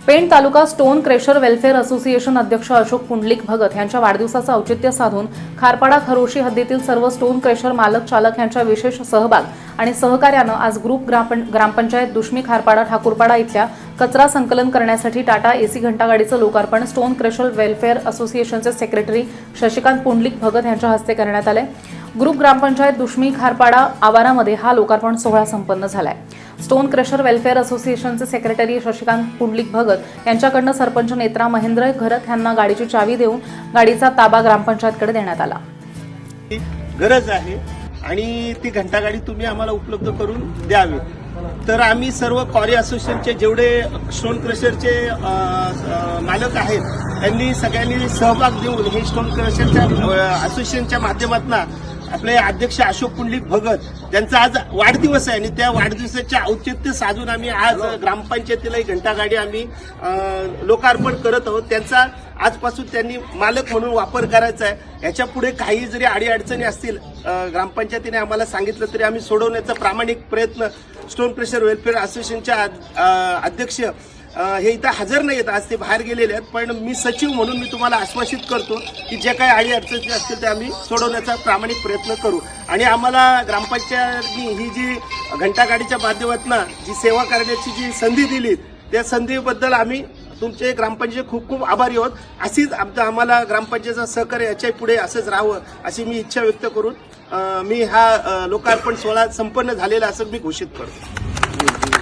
Pen taluka stone crusher welfare association अध्यक्ष अशोक पुंडलिक भगत यांच्या वाढदिवसाचं औचित्य साधून खारपाडा खरोशी हद्दीतील सर्व स्टोन क्रेशर मालक चालक यांच्या विशेष सहभाग आणि सहकार्यानं आज ग्रुप ग्रामपंचायत दुष्मी खारपाडा ठाकूरपाडा इथल्या कचरा संकलन करण्यासाठी टाटा एसी घंटागाडीचं लोकार्पण स्टोन क्रेशर वेलफेअर असोसिएशनचे सेक्रेटरी शशिकांत पुंडलिक भगत यांच्या हस्ते करण्यात आले ग्रुप ग्रामपंचायत दुष्मी खारपाडा आवारामध्ये हा लोकार्पण सोहळा संपन्न झालाय. स्टोन क्रशर वेलफेअर असोसिएशनचे सेक्रेटरी शशिकांत पुंडलिक भगत यांच्याकडनं सरपंच नेत्रा महेंद्र घरत यांना गाडीची चावी देऊन गाडीचा ताबा ग्रामपंचायतकडे देण्यात आला. गरज आहे आणि ती घंटागाडी तुम्ही आम्हाला उपलब्ध करून द्यावी. तर आम्ही सर्व कॉरी असोसिएशनचे जेवढे स्टोन क्रशरचे मालक आहेत त्यांनी सगळ्यांनी सहभाग देऊन हे स्टोन क्रशरच्या असोसिएशनच्या माध्यमातून आपले अध्यक्ष अशोक पुंडलिक भगत त्यांचा आज वाढदिवस आहे आणि त्या वाढदिवसाच्या औचित्य साधून आम्ही आज ग्रामपंचायतीला ही घंटागाडी आम्ही लोकार्पण करत आहोत. त्यांचा आजपासून त्यांनी मालक म्हणून वापर करायचा आहे. याच्यापुढे काही जरी अडीअडचणी असतील ग्रामपंचायतीने आम्हाला सांगितलं तरी आम्ही सोडवण्याचा प्रामाणिक प्रयत्न स्टोन प्रेशर वेलफेअर असोसिएशनच्या अध्यक्ष हे इथं हजर नाही आहेत आज ते बाहेर गेलेले आहेत. पण मी सचिव म्हणून मी तुम्हाला आश्वासित करतो की जे काही अडी अडचणी असतील ते आम्ही सोडवण्याचा प्रामाणिक प्रयत्न करू. आणि आम्हाला ग्रामपंचायतनी ही जी घंटागाडीच्या माध्यमातून जी सेवा करण्याची जी संधी दिली त्या संधीबद्दल आम्ही तुमचे ग्रामपंचायत खूप खूप आभारी आहोत. अशीच आमचं आम्हाला ग्रामपंचायतचं सहकार्य याच्यापुढे असंच राहावं अशी मी इच्छा व्यक्त करून मी हा लोकार्पण सोहळा संपन्न झालेला असं मी घोषित करतो.